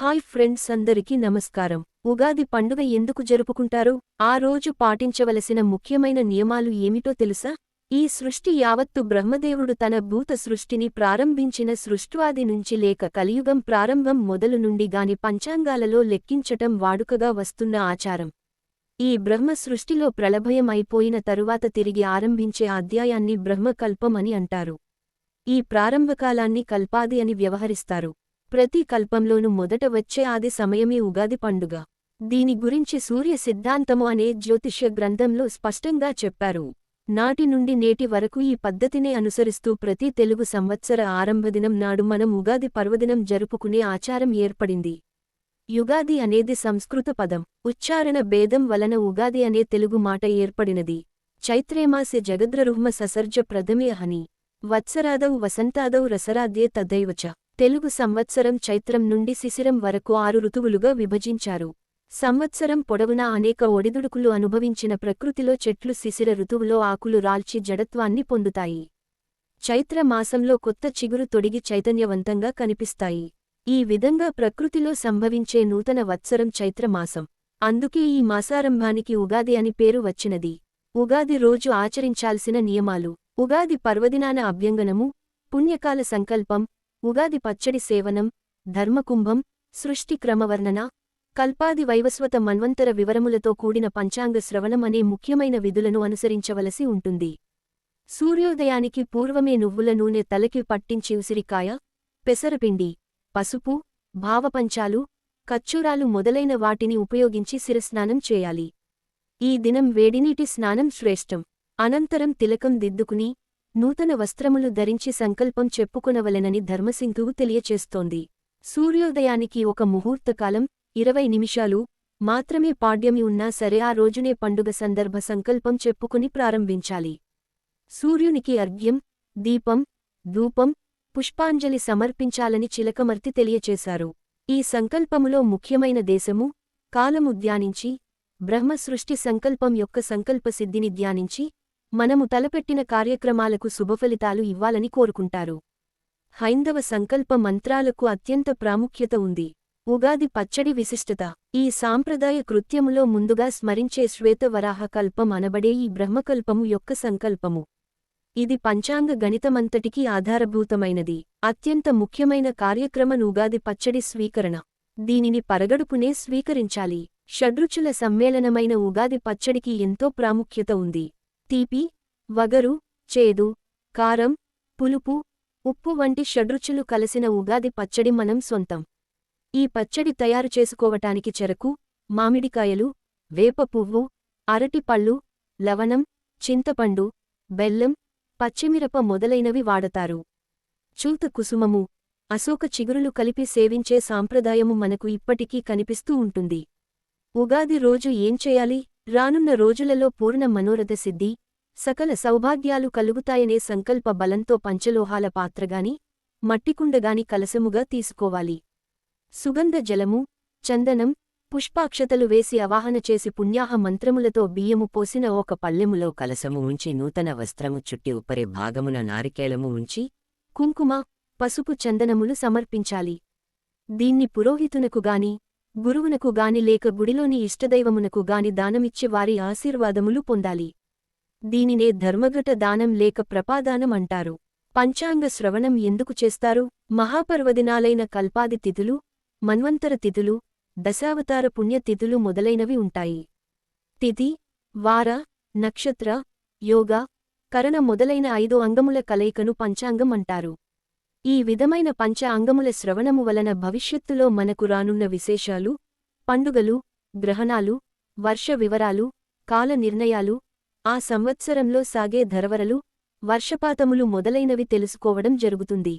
Hi friends అందరికీ నమస్కారం. ఉగాది పండుగ ఎందుకు జరుపుకుంటారు? ఆ రోజు పాటించవలసిన ముఖ్యమైన నియమాలు ఏమిటో తెలుసా? ఈ సృష్టి యావత్తు బ్రహ్మదేవుడు తన భూత సృష్టిని ప్రారంభించిన సృష్టివాది నుంచి లేక కలియుగం ప్రారంభం మొదలు నుండి గాని పంచాంగాలలో లెక్కించటం వాడుకగా వస్తున్న ఆచారం. ఈ బ్రహ్మ సృష్టిలో ప్రళభయం అయిపోయిన తరువాత తిరిగి ఆరంభించే అధ్యాయాన్ని బ్రహ్మకల్పం అని అంటారు. ఈ ప్రారంభకాలాన్ని కల్పాది అని వ్యవహరిస్తారు. ప్రతి కల్పంలోనూ మొదట వచ్చే ఆది సమయమే ఉగాది పండుగ. దీని గురించి సూర్య సిద్ధాంతము అనే జ్యోతిష్య గ్రంథంలో స్పష్టంగా చెప్పారు. నాటి నుండి నేటి వరకు ఈ పద్ధతినే అనుసరిస్తూ ప్రతి తెలుగు సంవత్సర ఆరంభదినం నాడు మనం ఉగాది పర్వదినం జరుపుకునే ఆచారం ఏర్పడింది. యుగాది అనేది సంస్కృత పదం. ఉచ్చారణ భేదం వలన ఉగాది అనే తెలుగు మాట ఏర్పడినది. చైత్రేమాసె జగద్రరుహ్మ ససర్జ ప్రథమే హని. వత్సరాదౌ వసంతాదౌ రసరాద్యే తదైవచ తెలుగు సంవత్సరం చైత్రం నుండి శిశిరం వరకు ఆరు ఋతువులుగా విభజించారు. సంవత్సరం పొడవునా అనేక ఒడిదుడుకులు అనుభవించిన ప్రకృతిలో చెట్లు శిశిర ఋతువులో ఆకులు రాల్చి జడత్వాన్ని పొందుతాయి. చైత్ర మాసంలో కొత్త చిగురు తొడిగి చైతన్యవంతంగా కనిపిస్తాయి. ఈ విధంగా ప్రకృతిలో సంభవించే నూతన వత్సరం చైత్రమాసం అందుకే ఈ మాసారంభానికి ఉగాది అని పేరు వచ్చినది. ఉగాది రోజు ఆచరించాల్సిన నియమాలు. ఉగాది పర్వదినాన అభ్యంగనము పుణ్యకాల సంకల్పం ఉగాది పచ్చడి సేవనం ధర్మకుంభం సృష్టి క్రమవర్ణన కల్పాది వైవస్వత మన్వంతర వివరములతో కూడిన పంచాంగ శ్రవణం అనే ముఖ్యమైన విధులను అనుసరించవలసి ఉంటుంది. సూర్యోదయానికి పూర్వమే నువ్వుల నూనె తలకి పట్టించి ఉసిరికాయ పెసరపిండి పసుపు భావపంచాలు కచ్చూరాలు మొదలైన వాటిని ఉపయోగించి శిరస్నానం చేయాలి. ఈ దినం వేడినీటి స్నానం శ్రేష్టం. అనంతరం తిలకం దిద్దుకుని నూతన వస్త్రములు ధరించి సంకల్పం చెప్పుకొనవలెనని ధర్మసింధువు తెలియచేస్తోంది. సూర్యోదయానికి ఒక ముహూర్తకాలం ఇరవై నిమిషాలు మాత్రమే పాడ్యమి ఉన్నా సరే ఆ రోజునే పండుగ సందర్భ సంకల్పం చెప్పుకుని ప్రారంభించాలి. సూర్యునికి అర్ఘ్యం దీపం ధూపం పుష్పాంజలి సమర్పించాలని చిలకమర్తి తెలియచేశారు. ఈ సంకల్పములో ముఖ్యమైన దేశము కాలము ధ్యానించి బ్రహ్మ సృష్టి సంకల్పం యొక్క సంకల్పసిద్ధిని ధ్యానించి మనము తలపెట్టిన కార్యక్రమాలకు శుభఫలితాలు ఇవ్వాలని కోరుకుంటారు. హైందవ సంకల్ప మంత్రాలకు అత్యంత ప్రాముఖ్యత ఉంది. ఉగాది పచ్చడి విశిష్టత. ఈ సాంప్రదాయ కృత్యములో ముందుగా స్మరించే శ్వేతవరాహకల్పం అనబడే ఈ బ్రహ్మకల్పము యొక్క సంకల్పము. ఇది పంచాంగ గణితమంతటికీ ఆధారభూతమైనది. అత్యంత ముఖ్యమైన కార్యక్రమం ఉగాది పచ్చడి స్వీకరణ. దీనిని పరగడుపునే స్వీకరించాలి. షడ్రుచుల సమ్మేళనమైన ఉగాది పచ్చడికి ఎంతో ప్రాముఖ్యత ఉంది. తీపి వగరు చేదు కారం పులుపు ఉప్పు వంటి షడ్రుచులు కలిసిన ఉగాది పచ్చడి మనం సొంతం. ఈ పచ్చడి తయారు చేసుకోవటానికి చెరకు మామిడికాయలు వేప పువ్వు అరటిపళ్ళు లవణం చింతపండు బెల్లం పచ్చిమిరప మొదలైనవి వాడతారు. చూత కుసుమము అశోక చిగురులు కలిపి సేవించే సాంప్రదాయము మనకు ఇప్పటికీ కనిపిస్తూ ఉంటుంది. ఉగాది రోజు ఏం చేయాలి? రానున్న రోజులలో పూర్ణ మనోరథ సిద్ధి సకల సౌభాగ్యాలు కలుగుతాయనే సంకల్ప బలంతో పంచలోహాల పాత్రగాని మట్టికుండగాని కలసముగా తీసుకోవాలి. సుగంధ జలము చందనం పుష్పాక్షతలు వేసి అవాహన చేసి పుణ్యాహ మంత్రములతో బియ్యము పోసిన ఒక పల్లెములో కలసము ఉంచి నూతన వస్త్రము చుట్టి ఉపరి భాగమున నారికేళము ఉంచి కుంకుమ పసుపు చందనములు సమర్పించాలి. దీన్ని పురోహితునకు గాని గురువునకు గాని లేక గుడిలోని ఇష్టదైవమునకు గాని దానమిచ్చి వారి ఆశీర్వాదములు పొందాలి. దీనినే ధర్మఘట దానం లేక ప్రపాదానం అంటారు. పంచాంగ శ్రవణం ఎందుకు చేస్తారు? మహాపర్వదినాలైన కల్పాది తిథులు మన్వంతర తిథులు దశావతార పుణ్యతిథులు మొదలైనవి ఉంటాయి. తిథి వార నక్షత్ర యోగ కరణ మొదలైన ఐదు అంగముల కలయికను పంచాంగం అంటారు. ఈ విధమైన పంచ అంగముల శ్రవణము వలన భవిష్యత్తులో మనకు రానున్న విశేషాలు పండుగలు గ్రహణాలు వర్ష వివరాలు కాల నిర్ణయాలు ఆ సంవత్సరంలో సాగే ధరవరలు వర్షపాతములు మొదలైనవి తెలుసుకోవడం జరుగుతుంది.